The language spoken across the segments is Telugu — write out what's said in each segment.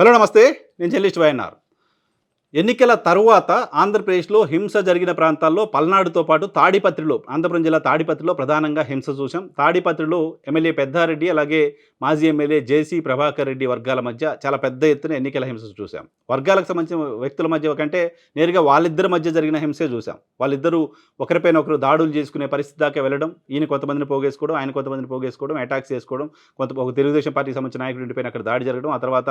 హలో నమస్తే. నేను చెల్లిస్ట్ వైఎన్ఆర్. ఎన్నికల తరువాత ఆంధ్రప్రదేశ్లో హింస జరిగిన ప్రాంతాల్లో పల్నాడుతో పాటు తాడిపత్రిలో ఆంధ్రప్రదేశ్ జిల్లా తాడిపత్రిలో ప్రధానంగా హింస చూసాం తాడిపత్రిలో ఎమ్మెల్యే పెద్దారెడ్డి అలాగే మాజీ ఎమ్మెల్యే జేసీ ప్రభాకర్ రెడ్డి వర్గాల మధ్య చాలా పెద్ద ఎత్తున ఎన్నికల హింస చూసాం వర్గాలకు సంబంధించిన వ్యక్తుల మధ్య కంటే నేరుగా వాళ్ళిద్దరి మధ్య జరిగిన హింసే చూసాం వాళ్ళిద్దరూ ఒకరిపైన ఒకరు దాడులు చేసుకునే పరిస్థితి దాకా వెళ్ళడం ఈయన కొంతమందిని పోగేసుకోవడం ఆయన కొంతమందిని పోగేసుకోవడం అటాక్స్ చేసుకోవడం కొంత ఒక తెలుగుదేశం పార్టీకి సంబంధించిన నాయకుడి ఇంటిపైన అక్కడ దాడి జరగడం ఆ తర్వాత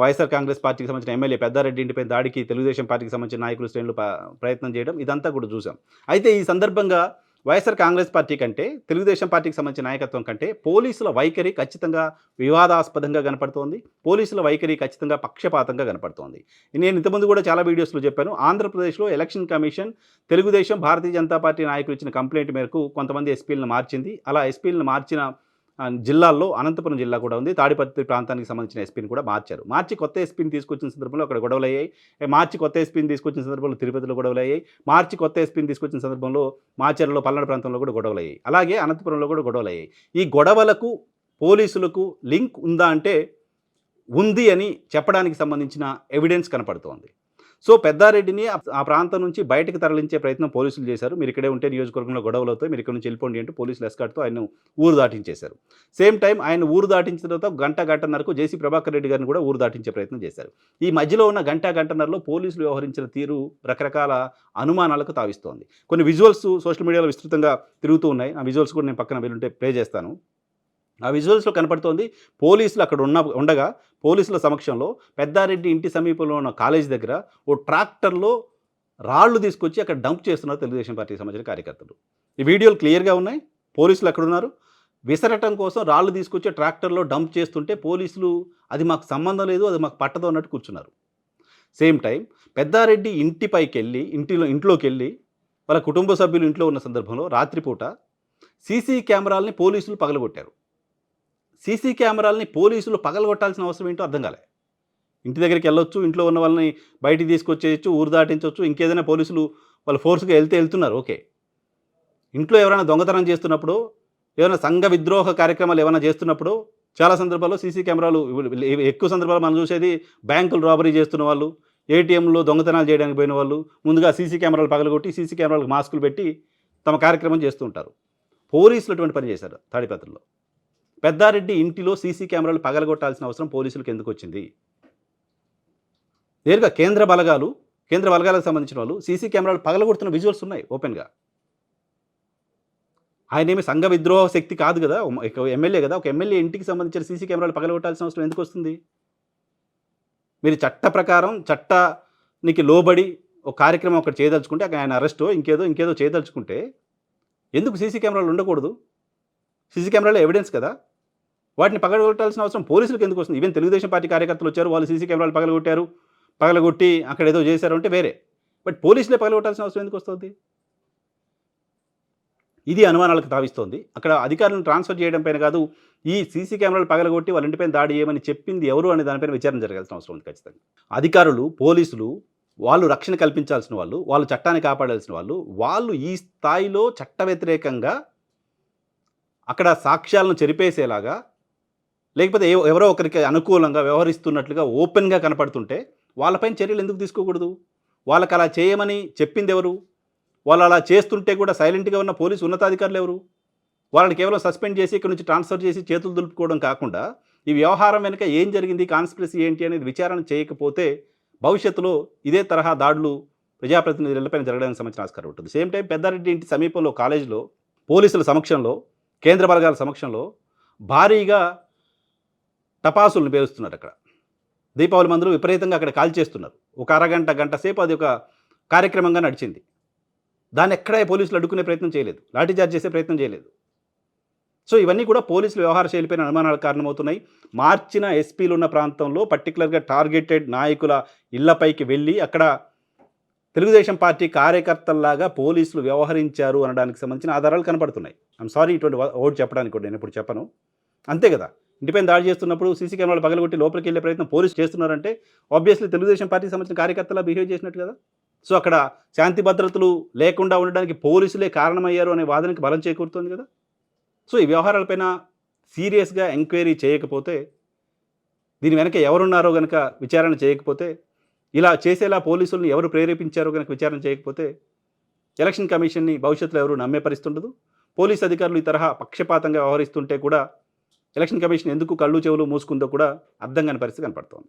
వైఎస్ఆర్ కాంగ్రెస్ పార్టీకి సంబంధించిన ఎమ్మెల్యే పెద్దారెడ్డి ఇంటిపై దాడికి తెలుగుదేశం పార్టీకి సంబంధించిన నాయకులు శ్రేణులు ప్రయత్నం చేయడం ఇదంతా కూడా చూసాం. అయితే ఈ సందర్భంగా వైఎస్ఆర్ కాంగ్రెస్ పార్టీ కంటే తెలుగుదేశం పార్టీకి సంబంధించిన నాయకత్వం కంటే పోలీసుల వైఖరి ఖచ్చితంగా వివాదాస్పదంగా కనపడుతోంది. పోలీసుల వైఖరి ఖచ్చితంగా పక్షపాతంగా కనపడుతోంది. నేను ఇంతకుముందు కూడా చాలా వీడియోస్లో చెప్పాను. ఆంధ్రప్రదేశ్లో election commission Telugu Desam Bharatiya Janata party నాయకులు ఇచ్చిన కంప్లైంట్ మేరకు కొంతమంది ఎస్పీలను మార్చింది. అలా ఎస్పీలను మార్చిన జిల్లాల్లో అనంతపురం జిల్లా కూడా ఉంది. తాడిపత్రి ప్రాంతానికి సంబంధించిన ఎస్పీని కూడా మార్చారు. మార్చి కొత్త ఎస్పీని తీసుకొచ్చిన సందర్భంలో అక్కడ గొడవలు అయ్యాయి మార్చి కొత్త ఎస్పీని తీసుకొచ్చిన సందర్భంలో తిరుపతిలో గొడవలు అయ్యాయి మార్చి కొత్త ఎస్పీని తీసుకొచ్చిన సందర్భంలో మాచర్లో పల్నాడు ప్రాంతంలో కూడా గొడవలు అయ్యాయి అలాగే అనంతపురంలో కూడా గొడవలు అయ్యాయి ఈ గొడవలకు పోలీసులకు లింక్ ఉందా అంటే ఉంది అని చెప్పడానికి సంబంధించిన ఎవిడెన్స్ కనపడుతోంది. సో పెద్దారెడ్డిని ఆ- ప్రాంతం నుంచి బయటకు తరలించే ప్రయత్నం పోలీసులు చేశారు. మీరు ఇక్కడే ఉంటే నియోజకవర్గంలో గొడవలు అవుతాయి. మీరు ఇక్కడ నుంచి వెళ్ళిపోండి అంటూ పోలీసులు ఎస్కాట్తో ఆయన ఊరు దాటించేశారు. సేమ్ టైం ఆయన ఊరు దాటించిన తర్వాత గంట గంటన్నరకు జేసీ ప్రభాకర్ రెడ్డి గారిని కూడా ఊరు దాటించే ప్రయత్నం చేశారు. ఈ మధ్యలో ఉన్న గంట గంటన్నరలో పోలీసులు వ్యవహరించిన తీరు రకరకాల అనుమానాలకు తావిస్తోంది. కొన్ని విజువల్స్ సోషల్ మీడియాలో విస్తృతంగా తిరుగుతూ ఉన్నాయి. ఆ విజువల్స్ కూడా నేను పక్కన వెళ్ళుంటే ప్లే చేస్తాను. ఆ విజువల్స్లో కనపడుతోంది పోలీసులు అక్కడ ఉన్న ఉండగా పోలీసుల సమక్షంలో పెద్దారెడ్డి ఇంటి సమీపంలో ఉన్న కాలేజ్ దగ్గర ఓ ట్రాక్టర్లో రాళ్ళు తీసుకొచ్చి అక్కడ డంప్ చేస్తున్నారు తెలుగుదేశం పార్టీకి సంబంధించిన కార్యకర్తలు. ఈ వీడియోలు క్లియర్గా ఉన్నాయి. పోలీసులు అక్కడున్నారు విసరటం కోసం రాళ్ళు తీసుకొచ్చి ట్రాక్టర్లో డంప్ చేస్తుంటే పోలీసులు అది మాకు సంబంధం లేదు అది మాకు పట్టదు అన్నట్టు కూర్చున్నారు. సేమ్ టైం పెద్దారెడ్డి ఇంటిపైకి వెళ్ళి ఇంటిలో ఇంట్లోకి వెళ్ళి వాళ్ళ కుటుంబ సభ్యులు ఇంట్లో ఉన్న సందర్భంలో రాత్రిపూట సీసీ కెమెరాలని పోలీసులు పగలగొట్టారు. సీసీ కెమెరాలని పోలీసులు పగలగొట్టాల్సిన అవసరం ఏంటో అర్థం కాలే. ఇంటి దగ్గరికి వెళ్ళొచ్చు ఇంట్లో ఉన్న వాళ్ళని బయటికి తీసుకొచ్చేయచ్చు ఊరు దాటించవచ్చు ఇంకేదైనా పోలీసులు వాళ్ళు ఫోర్స్గా వెళ్తే వెళ్తున్నారు ఓకే. ఇంట్లో ఎవరైనా దొంగతనం చేస్తున్నప్పుడు ఏమైనా సంఘ విద్రోహ కార్యక్రమాలు ఏమైనా చేస్తున్నప్పుడు చాలా సందర్భాల్లో సీసీ కెమెరాలు ఎక్కువ సందర్భాలు మనం చూసేది బ్యాంకులు రాబరీ చేస్తున్న వాళ్ళు ఏటీఎంలో దొంగతనాలు చేయడానికి పోయిన వాళ్ళు ముందుగా సీసీ కెమెరాలు పగలగొట్టి సీసీ కెమెరాలకు మాస్కులు పెట్టి తమ కార్యక్రమం చేస్తూ ఉంటారు. పోలీసులు అటువంటి పని చేశారు తాడిపత్రలో. పెద్దారెడ్డి ఇంటిలో సీసీ కెమెరాలు పగలగొట్టాల్సిన అవసరం పోలీసులకు ఎందుకు వచ్చింది? నేరుగా కేంద్ర బలగాలు కేంద్ర బలగాలకు సంబంధించిన వాళ్ళు సీసీ కెమెరాలు పగలగొడుతున్న విజువల్స్ ఉన్నాయి ఓపెన్గా ఆయన ఏమి సంఘ విద్రోహ శక్తి కాదు కదా? ఒక ఎమ్మెల్యే కదా? ఒక ఎమ్మెల్యే ఇంటికి సంబంధించిన సీసీ కెమెరాలు పగలగొట్టాల్సిన అవసరం ఎందుకు వస్తుంది? మీరు చట్ట ప్రకారం చట్టానికి లోబడి ఒక కార్యక్రమం ఒకటి చేయదలుచుకుంటే అక్కడ ఆయన అరెస్టో ఇంకేదో ఇంకేదో చేయదలుచుకుంటే ఎందుకు సీసీ కెమెరాలు ఉండకూడదు? సీసీ కెమెరాలో ఎవిడెన్స్ కదా? వాటిని పగలగొట్టాల్సిన అవసరం పోలీసులకు ఎందుకు వస్తుంది? ఈవెన్ తెలుగుదేశం పార్టీ కార్యకర్తలు వచ్చారు వాళ్ళు సీసీ కెమెరాలు పగలగొట్టారు. పగలగొట్టి అక్కడ ఏదో చేశారు అంటే వేరే. బట్ పోలీసులే పగలగొట్టాల్సిన అవసరం ఎందుకు వస్తుంది? ఇది అనుమానాలకు తావిస్తోంది. అక్కడ అధికారులను ట్రాన్స్ఫర్ చేయడం పైన కాదు ఈ సీసీ కెమెరాలు పగలగొట్టి వాళ్ళ ఇంటిపైన దాడి చేయమని చెప్పింది ఎవరు అనే దానిపైన విచారణ జరగాల్సిన అవసరం ఉంది ఖచ్చితంగా. అధికారులు పోలీసులు వాళ్ళు రక్షణ కల్పించాల్సిన వాళ్ళు వాళ్ళు చట్టాన్ని కాపాడాల్సిన వాళ్ళు వాళ్ళు ఈ స్థాయిలో చట్ట వ్యతిరేకంగా అక్కడ సాక్ష్యాలను చెరిపేసేలాగా లేకపోతే ఎవరో ఒకరికి అనుకూలంగా వ్యవహరిస్తున్నట్లుగా ఓపెన్గా కనపడుతుంటే వాళ్ళపైన చర్యలు ఎందుకు తీసుకోకూడదు? వాళ్ళకి అలా చేయమని చెప్పింది ఎవరు వాళ్ళు అలా చేస్తుంటే కూడా సైలెంట్గా ఉన్న పోలీసు ఉన్నతాధికారులు ఎవరు? వాళ్ళని కేవలం సస్పెండ్ చేసి ఇక్కడ నుంచి ట్రాన్స్ఫర్ చేసి చేతులు దులుపుకోవడం కాకుండా ఈ వ్యవహారం వెనుక ఏం జరిగింది కాన్స్పిరసీ ఏంటి అనేది విచారణ చేయకపోతే భవిష్యత్తులో ఇదే తరహా దాడులు ప్రజాప్రతినిధులపైన జరగడానికి సంబంధించిన ఆస్కారం ఉంటుంది. సేమ్ టైం పెద్దారెడ్డి ఇంటి సమీపంలో కాలేజీలో పోలీసుల సమక్షంలో కేంద్ర బలగాల సమక్షంలో భారీగా టపాసులను పేరుస్తున్నారు అక్కడ. దీపావళి మందులు విపరీతంగా అక్కడ కాల్చేస్తున్నారు ఒక అరగంట గంట సేపు అది ఒక కార్యక్రమంగా నడిచింది. దాన్ని ఎక్కడే పోలీసులు అడ్డుకునే ప్రయత్నం చేయలేదు. లాఠీచార్జ్ చేసే ప్రయత్నం చేయలేదు. సో ఇవన్నీ కూడా పోలీసులు వ్యవహార శైలిపైన అనుమానాలకు కారణమవుతున్నాయి. మార్చిన ఎస్పీలు ఉన్న ప్రాంతంలో పర్టికులర్గా టార్గెటెడ్ నాయకుల ఇళ్ళపైకి వెళ్ళి అక్కడ తెలుగుదేశం పార్టీ కార్యకర్తల్లాగా పోలీసులు వ్యవహరించారు అనడానికి సంబంధించిన ఆధారాలు కనపడుతున్నాయి. ఐమ్ సారీ ఇటువంటి ఓటు చెప్పడానికి కూడా నేను ఇప్పుడు చెప్పను. అంతే కదా. ఇంటిపైన దాడి చేస్తున్నప్పుడు సీసీ కెమెరాలు పగలగొట్టి లోపలికి వెళ్ళే ప్రయత్నం పోలీసు చేస్తున్నారంటే ఆబ్వియస్లీ తెలుగుదేశం పార్టీ సంబంధించిన కార్యకర్తలా బిహేవ్ చేసినట్టు కదా. సో అక్కడ శాంతి భద్రతలు లేకుండా ఉండడానికి పోలీసులే కారణమయ్యారు అనే వాదనకి బలం చేకూరుతుంది కదా. సో ఈ వ్యవహారాలపైన సీరియస్గా ఎంక్వైరీ చేయకపోతే దీని వెనక ఎవరున్నారో గనక విచారణ చేయకపోతే ఇలా చేసేలా పోలీసులను ఎవరు ప్రేరేపించారో కనుక విచారణ చేయకపోతే ఎలక్షన్ కమిషన్ని భవిష్యత్తులో ఎవరు నమ్మే పరిస్థితుండదు పోలీసు పోలీస్ అధికారులు ఈ తరహా పక్షపాతంగా వ్యవహరిస్తుంటే కూడా ఎలక్షన్ కమిషన్ ఎందుకు కళ్ళు చెవులు మూసుకుందో కూడా అర్థం కాని పరిస్థితి కనపడుతోంది.